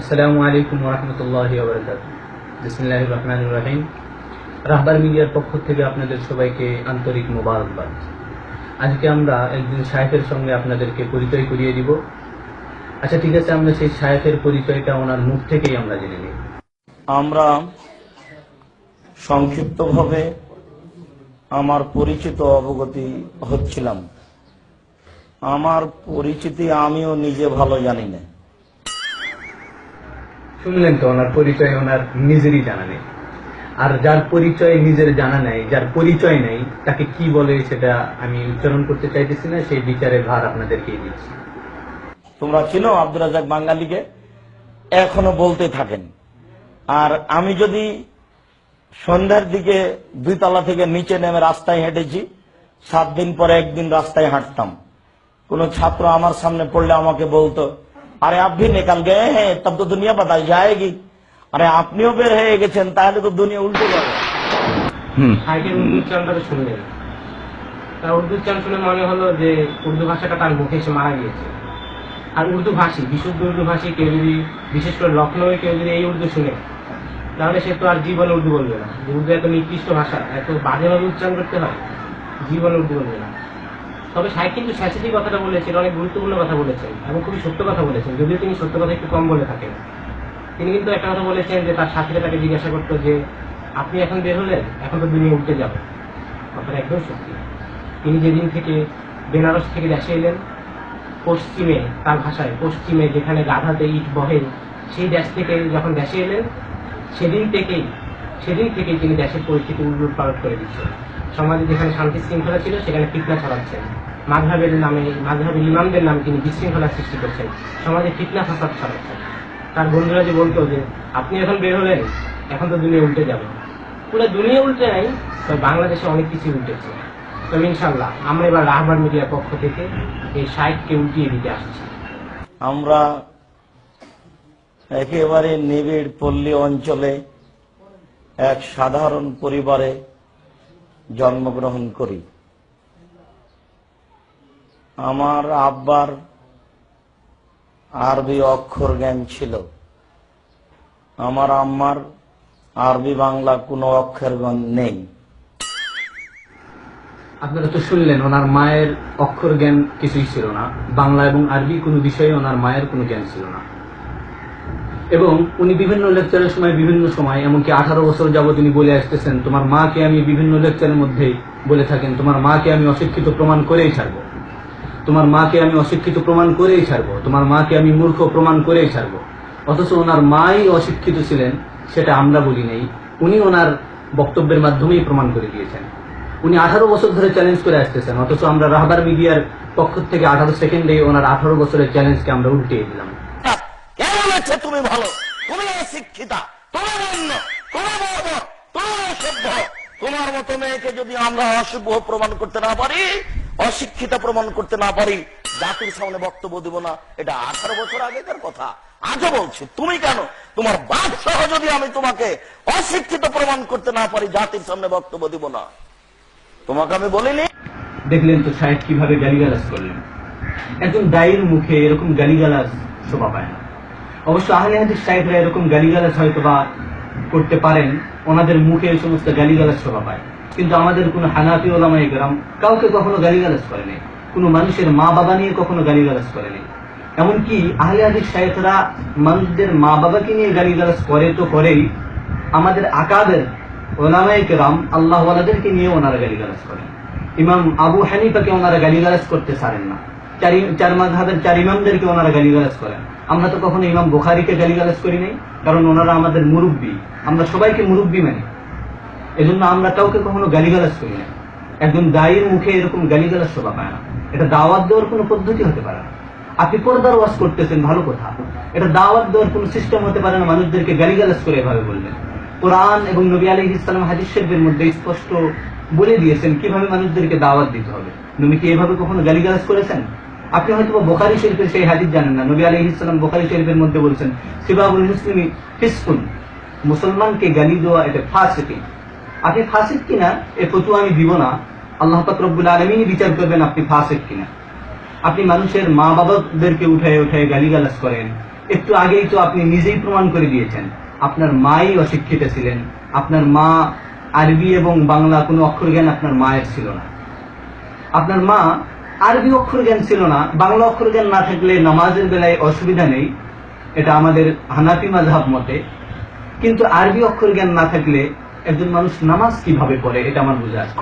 আসসালামু আলাইকুম রহমতুল্লাহ বিসমিল্লাহ রহমান রাহিম। রাহবার মিডিয়ার পক্ষ থেকে আপনাদের সবাইকে আন্তরিক মোবারকবাদ। আজকে আমরা একজন সাহেবের সঙ্গে আপনাদেরকে পরিচয় করিয়ে দিব। আচ্ছা ঠিক আছে, আমরা সেই সাহেবের পরিচয়টা ওনার মুখ থেকেই আমরা জেনে নিই। আমরা সংক্ষিপ্তভাবে আমার পরিচিত অবগতি হচ্ছিলাম। আমার পরিচিতি আমিও নিজে ভালো জানি না। শুনলেন তো, ওনার পরিচয় ওনার নিজেরই জানা নেই। আর যার পরিচয় নিজের জানা নেই, যার পরিচয় নেই, তাকে কি বলে সেটা আমি উচ্চারণ করতে চাইতেছি না, সেই বিচারের ভার আপনাদেরকেই দিচ্ছি। তোমরা চিনো আব্দুল রাজাক বাঙালিকে? এখনও বলতে থাকেন। আর আমি যদি সন্ধ্যার দিকে দুই তলা থেকে নিচে নেমে রাস্তায় হেঁটেছি, সাত দিন পরে একদিন রাস্তায় হাঁটতাম। কোন ছাত্র আমার সামনে পড়লে আমাকে বলতো আরে আপনি নিকাল গে হ্যাঁ তব তো দুনিয়া বাতাস যায়গি আরে আপনিও বের হয়ে গেছেন তাহলে তো দুনিয়া উল্টে যাবে সাইকেল উর্দু শুনে মনে হলো যে ভাষাটা তার মুখে এসে মারা গিয়েছে আর উর্দু ভাষী বিশুদ্ধ উর্দু ভাষী কেউ যদি বিশেষ করে লখনৌয়ে কেউ যদি এই উর্দু শুনে তাহলে সে তো আর জীবন উর্দু বলবে না। উর্দু এত নিকৃষ্ট ভাষা এত বাজেভাবে উচ্চারণ করতে হয় জীবন উর্দু বলবে না। তবে সাহেব কিন্তু স্যাসিটি কথাটা বলেছেন, অনেক গুরুত্বপূর্ণ কথা বলেছেন এবং খুবই সত্য কথা বলেছেন, যদিও তিনি সত্য কথা একটু কম বলে থাকেন। তিনি কিন্তু একটা কথা বলেছেন যে তার সাথীরা তাকে জিজ্ঞাসা করতো যে, আপনি এখন বের হলেন? এখন তো দুনিয়া উঠতে যাবে কথাটা একদম সত্যি। তিনি যেদিন থেকে বেনারস থেকে দেশে এলেন, পশ্চিমে, তার ভাষায়, পশ্চিমে যেখানে গাধাতে ইট বহে, সেই দেশ থেকে যখন দেশে এলেন, সেদিন থেকেই সেদিন থেকেই তিনি দেশের পরিস্থিতি উল্লুট পালট করে দিচ্ছেন। সমাজে যেখানে শান্তি শৃঙ্খলা ছিল, সেখানে ফিতনা ছড়াচ্ছেন। মাঝহাবের নামে মাঝহাবের ইমামদের নামে তিনি বিশৃঙ্খলা সৃষ্টি করছেন। সমাজে ফিতনা, ফাসাদ ছড়াচ্ছেন। তার বন্ধুরা যে বলতো যে, আপনি এখন বের হলেন, এখন তো দুনিয়া উল্টে যাবে। পুরো দুনিয়া উল্টে নাই, তবে বাংলাদেশে অনেক কিছু উল্টেছে। তবে ইনশাল্লাহ আমরা এবার রাহবার মিডিয়ার পক্ষ থেকে এই সাইটকে উল্টিয়ে দিতে আসছি। আমরা একেবারে নিবিড় পল্লী অঞ্চলে এক সাধারণ পরিবারে জন্মগ্রহণ করি। আমার আব্বার আরবি অক্ষর জ্ঞান ছিল। আমার আম্মার আরবি বাংলা কোনো অক্ষর জ্ঞান নেই। আপনারা তো শুনলেন, ওনার মায়ের অক্ষর জ্ঞান কিছুই ছিল না। বাংলা এবং আরবি কোনো বিষয়ে ওনার মায়ের কোনো জ্ঞান ছিল না। এবং উনি বিভিন্ন লেকচারের সময় বিভিন্ন সময়, এমনকি আঠারো বছর যাবত তিনি বলে আসতেছেন, তোমার মাকে আমি বিভিন্ন লেকচারের মধ্যে বলে থাকেন, তোমার মাকে আমি অশিক্ষিত প্রমাণ করেই ছাড়বো। তোমার মাকে আমি অশিক্ষিত প্রমাণ করেই ছাড়বো। তোমার মাকে আমি মূর্খ প্রমাণ করেই ছাড়বো। অথচ ওনার মাই অশিক্ষিত ছিলেন, সেটা আমরা বলি নেই। উনি ওনার বক্তব্যের মাধ্যমেই প্রমাণ করে দিয়েছেন। উনি আঠারো বছর ধরে চ্যালেঞ্জ করে আসতেছেন, অথচ আমরা রাহবার মিডিয়ার পক্ষ থেকে আঠারো সেকেন্ডে ওনার আঠারো বছরের চ্যালেঞ্জকে আমরা উল্টিয়ে দিলাম। আছে তুমি ভালো। তুমি শিক্ষিতা তোমার অন্য তোমার বর্ব তোমার অসভ্য। তোমার মতো মেয়েকে যদি আমরা অশুভ প্রমাণ করতে না পারি, অশিক্ষিতা প্রমাণ করতে না পারি, জাতির সামনে বক্তব্য দিব না, এটা আঠারো বছর আগেকার কথা। আজও বলছি, তুমি কেন? তোমার বাপ সহ যদি আমি তোমাকে অশিক্ষিত প্রমাণ করতে না পারি, জাতির সামনে বক্তব্য দিব না। তোমাকে আমি বলিনি? দেখলেন তো সাহেব কীভাবে গালিগালাজ করলেন। একজন দায়ের মুখে এরকম গালিগালাজ শোভা পায় না। অবশ্য আহলে হাদিস সাহেবরা এরকম গালিগালাজ হয়তো বা করতে পারেন, ওনাদের মুখে এই সমস্ত গালিগালাজ শোভা পায়। কিন্তু আমাদের কোনো হানাফি ওলামাই গ্রাম কাউকে কখনো গালিগালাজ করেনি। কোনো মানুষের মা বাবা নিয়ে কখনো গালিগালাজ করেনি। এমনকি আহলে হাদিস সাহেবরা মানুষদের মা বাবাকে নিয়ে গালিগালাজ করে তো করেই, আমাদের আকাদের ওলামাই গ্রাম আল্লাহ ওয়ালাদেরকে নিয়ে ওনারা গালিগালাজ করেন। ইমাম আবু হানিফাকে ওনারা গালিগালাজ করতে পারেন না। চার চার মাঝহাবের চার ইমামদেরকে ওনারা গালিগালাজ করেন। আমরা তো কখনো ইমাম বুখারিকে গালিগালাজ করি নাই, কারণ ওনারা আমাদের মুরব্বী। আমরা সবাইকে মুরব্বী মানি। এজন্য আমরা কাউকে কখনো গালিগালাজ করি না একজন দায়ের মুখে এরকম গালিগালাজ শোভা পায় না। এটা দাওয়াত দেওয়ার কোনো পদ্ধতি হতে পারে না। আপনি পর্দার ওয়াজ করতেছেন, ভালো কথা। এটা দাওয়াত দেওয়ার কোনো সিস্টেম হতে পারে না, মানুষদেরকে গালিগালাজ করে এভাবে বললেন কোরআন এবং নবী আলী ইসলাম হাদিস শরীফের মধ্যে স্পষ্ট বলে দিয়েছেন কীভাবে মানুষদেরকে দাওয়াত দিতে হবে। নবী কি এভাবে কখনো গালিগালাজ করেছেন? আপনি হয়তো বোখারি শরীফের সেই হাদিস জানেন না। নবী আলী ইসলাম বোখারি শরীফের মধ্যে বলছেন সিবাবুল মুসলিমি ফিসকুন। মুসলমানকে গালি দেওয়া এটা ফাঁসিকি। আপনি ফাসিক কিনা? এ ফতুয়া আমি দিব না। আল্লাহ পাক রব্বুল আলমিনই বিচার করবেন আপনি ফাসিক কিনা। আপনি মানুষের মা বাবাদেরকে উঠায় উঠায় গালিগালাজ করেন। একটু আগেই তো আপনি নিজেই প্রমাণ করে দিয়েছেন। আপনার মাই অশিক্ষিত ছিলেন। আপনার মা আরবি এবং বাংলা কোনো অক্ষর জ্ঞান আপনার মায়ের ছিল না। আপনার মা আরবি অক্ষর জ্ঞান ছিল না বাংলা অক্ষর জ্ঞান না থাকলে নামাজের বেলায় অসুবিধা নেই, এটা আমাদের হানাফি মাঝহাব মতে। কিন্তু আরবি অক্ষর জ্ঞান না থাকলে একজন মানুষ নামাজ কীভাবে পড়ে, এটা আমার বোঝা আছে।